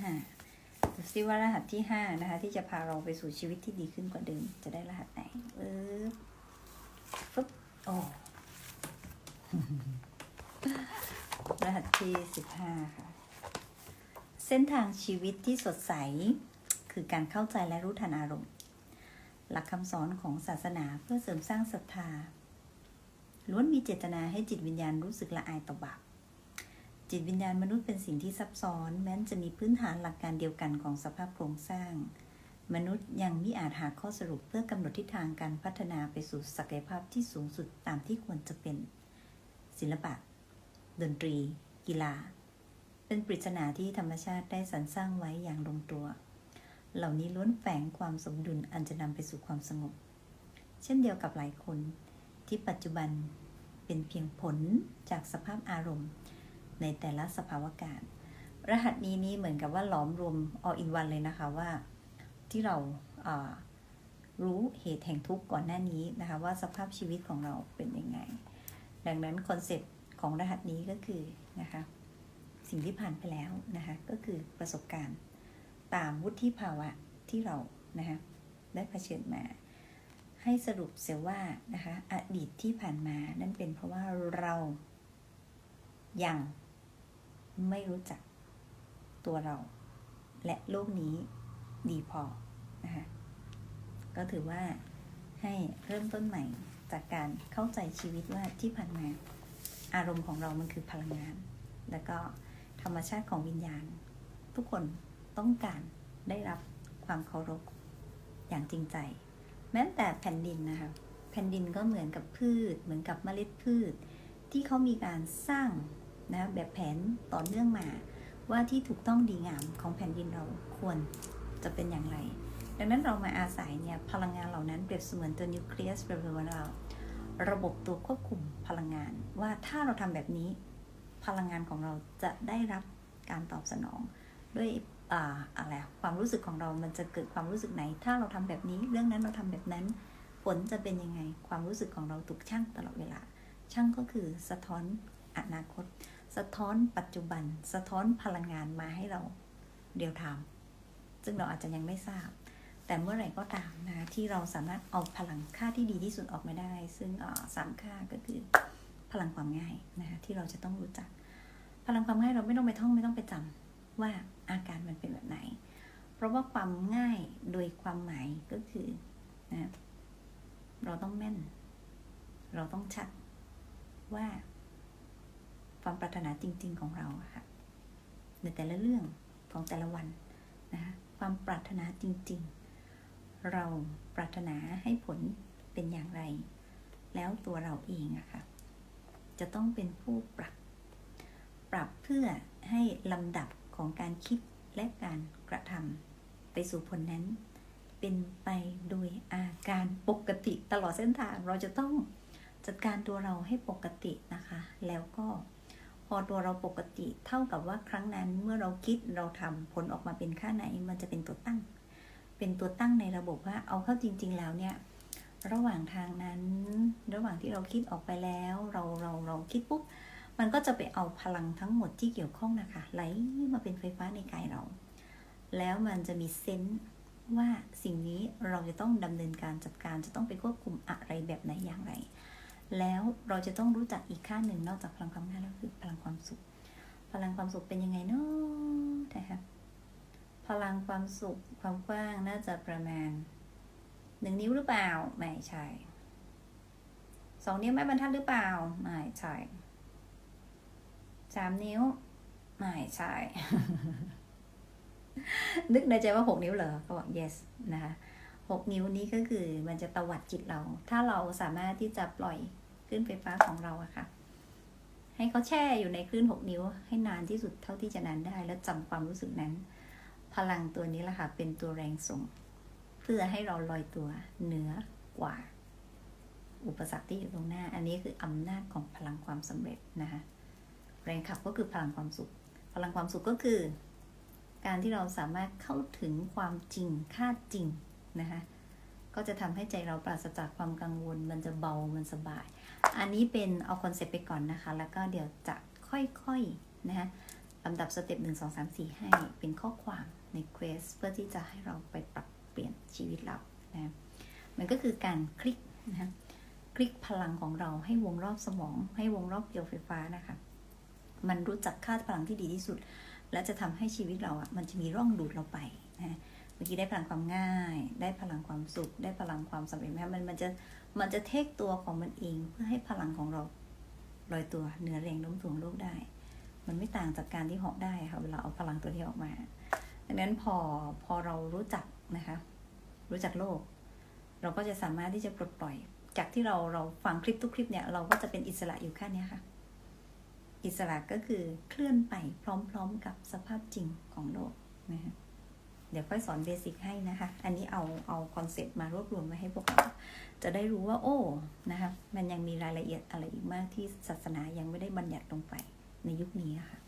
ห้าดูซิว่ารหัสที่ห้านะคะ ที่จะพาเราไปสู่ชีวิตที่ดีขึ้นกว่าเดิม จะได้รหัสไหนเออปึ๊บโอ้รหัสที่สิบห้าค่ะ เส้นทางชีวิตที่สดใส คือการเข้าใจและรู้ทันอารมณ์ หลักคำสอนของศาสนาเพื่อเสริมสร้างศรัทธาล้วนมีเจตนาให้จิตวิญญาณรู้สึกละอายต่อบาป จิตวิญญาณมนุษย์เป็นสิ่งที่ซับซ้อน แม้นจะมีพื้นฐานหลักการเดียวกันของสภาพโครงสร้าง มนุษย์ยังมิอาจหาข้อสรุปเพื่อกำหนดทิศทางการพัฒนาไปสู่ศักยภาพที่สูงสุดตามที่ควรจะเป็น ศิลปะ ดนตรี กีฬา เป็นปริศนาที่ธรรมชาติได้สรรสร้างไว้อย่างลงตัว เหล่านี้ล้วนแฝงความสมดุลอันจะนำไปสู่ความสงบ เช่นเดียวกับหลายคนที่ปัจจุบันเป็นเพียงผลจากสภาพอารมณ์ ในแต่ละสภาวะการ รหัสนี้นี้เหมือนกับว่าหลอมรวม all in one เลยนะคะว่าที่เราารู้เหตุแห่งทุกข์ก่อนหน้านี้นะคะว่าสภาพชีวิตของเราเป็นยังไง ดังนั้นคอนเซปต์ของรหัสนี้ก็คือนะคะสิ่งที่ผ่านไปแล้วนะคะก็คือประสบการณ์ ตามวุฒิภาวะที่เรานะคะได้เผชิญมา ให้สรุปเสียว่านะคะอดีตที่ผ่านมานั่นเป็นเพราะว่าเรายัง ไม่รู้จักตัวเรา และโลกนี้ดีพอนะคะก็ถือว่าให้เริ่มต้นใหม่จากการเข้าใจชีวิตว่าที่ผ่านมาอารมณ์ของเรามันคือพลังงาน แล้วก็ธรรมชาติของวิญญาณ ทุกคนต้องการได้รับความเคารพอย่างจริงใจ แม้แต่แผ่นดินนะคะแผ่นดินก็เหมือนกับพืช เหมือนกับเมล็ดพืช ที่เขามีการสร้าง นะแบบแผนต่อเนื่องมา ว่าที่ถูกต้องดีงามของแผ่นดินเราควรจะเป็นอย่างไร ดังนั้นเรามาอาศัยเนี่ยพลังงานเหล่านั้นเปรียบเสมือนตัวนิวเคลียสเปรียบเสมือนเราระบบตัวควบคุมพลังงาน ว่าถ้าเราทำแบบนี้พลังงานของเราจะได้รับการตอบสนอง ด้วยอ่าอะไรความรู้สึกของเรามันจะเกิดความรู้สึกไหน ถ้าเราทำแบบนี้เรื่องนั้นเราทำแบบนั้น ผลจะเป็นยังไง ความรู้สึกของเราถูกช่างตลอดเวลา ช่างก็คือสะท้อนอนาคตะท้อนปัจจุบัน สะท้อนพลังงานมาให้เราเดียวทำซึ่งเราอาจจะยังไม่ทราบ แต่เมื่อไหร่ก็ตามนะที่เราสามารถเอาพลังค่าที่ดีที่สุดออกมาได้ ซึ่งสามค่าก็คือพลังความง่ายนะคะที่เราจะต้องรู้จัก พลังความง่ายเราไม่ต้องไปท่องไม่ต้องไปจำว่าอาการมันเป็นแบบไหน เพราะว่าความง่ายโดยความหมายก็คือนะเราต้องแม่น เราต้องชัดว่า ความปรารถนาจริง ๆ ของเราค่ะในแต่ละเรื่องของแต่ละวันนะคะความปรารถนาจริง ๆ เราปรารถนาให้ผลเป็นอย่างไร แล้วตัวเราเองอะค่ะจะต้องเป็นผู้ปรับ ปรับเพื่อให้ลำดับของการคิดและการกระทำไปสู่ผลนั้น เป็นไปโดยอาการปกติตลอดเส้นทางเราจะต้องจัดการตัวเราให้ปกตินะคะ แล้วก็ พอตัวเราปกติเท่ากับว่าครั้งนั้นเมื่อเราคิดเราทำผลออกมาเป็นค่าไหน มันจะเป็นตัวตั้ง เป็นตัวตั้งในระบบว่าเอาเข้าจริง ๆ แล้วเนี่ยระหว่างทางนั้น ระหว่างที่เราคิดออกไปแล้ว เราเราเราคิดปุ๊บมันก็จะไปเอาพลังทั้งหมดที่เกี่ยวข้องนะคะไหลมาเป็นไฟฟ้าในกายเรา แล้วมันจะมีเซนส์ว่าสิ่งนี้เราจะต้องดำเนินการจัดการจะต้องไปควบคุมอะไรแบบไหนอย่างไร แล้วเราจะต้องรู้จักอีกค่าหนึ่งนอกจากพลังความง่ายแล้วคือพลังความสุข พลังความสุขเป็นยังไงเนาะนะคะพลังความสุขความกว้างน่าจะประมาณหนึ่งนิ้วหรือเปล่า ไม่ใช่สองนิ้วแม่บรรทัดหรือเปล่า ไม่ใช่สามนิ้ว ไม่ใช่ นึกในใจว่าหกนิ้วเหรอเขาบอก yes นะคะหกนิ้วนี้ก็คือมันจะตวัดจิตเรา ถ้าเราสามารถที่จะปล่อย คลื่นไฟฟ้าของเราอะค่ะ ให้เขาแช่อยู่ในคลื่นหกนิ้ว ให้นานที่สุดเท่าที่จะนานได้ แล้วจำความรู้สึกนั้น พลังตัวนี้แหละค่ะ เป็นตัวแรงส่ง เพื่อให้เราลอยตัวเหนือกว่า อุปสรรคที่อยู่ตรงหน้า อันนี้คืออำนาจของพลังความสำเร็จนะคะแรงขับก็คือพลังความสุข พลังความสุขก็คือ การที่เราสามารถเข้าถึงความจริงค่าจริงนะคะ ก็จะทำให้ใจเราปราศจากความกังวล มันจะเบา มันสบาย อันนี้เป็นเอาคอนเซปต์ไปก่อนนะคะ แล้วก็เดี๋ยวจะค่อยๆนะคะลำดับสเต็ปหนึ่งสองสามสี่ให้เป็นข้อความในเควสเพื่อที่จะให้เราไปปรับเปลี่ยนชีวิตเรานะมันก็คือการคลิกนะคลิกพลังของเราให้วงรอบสมอง ให้วงรอบเกลียวไฟฟ้านะคะ มันรู้จักค่าพลังที่ดีที่สุด และจะทำให้ชีวิตเราอะมันจะมีร่องดูดเราไปนะ เมื่อกี้ได้พลังความง่าย ได้พลังความสุข ได้พลังความสำเร็จไหมมันมันจะมันจะเทคตัวของมันเองเพื่อให้พลังของเราลอยตัวเหนือแรงโน้มถ่วงโลกได้ มันไม่ต่างจากการที่เหาะได้ค่ะเวลาเอาพลังตัวนี้ออกมาดังนั้นพอพอเรารู้จักนะคะ รู้จักโลก เราก็จะสามารถที่จะปลดปล่อย จากที่เราเราฟังคลิปทุกคลิปเนี่ยเราก็จะเป็นอิสระอยู่แค่นี้ค่ะอิสระก็คือเคลื่อนไปพร้อมๆกับสภาพจริงของโลกนะคะ เดี๋ยวค่อยสอนเบสิกให้นะคะ อันนี้เอาเอาคอนเซ็ปต์มารวบรวมมาให้พวกเรา จะได้รู้ว่าโอ้นะคะมันยังมีรายละเอียดอะไรอีกมากที่ศาสนายังไม่ได้บัญญัติลงไปในยุคนี้อะค่ะ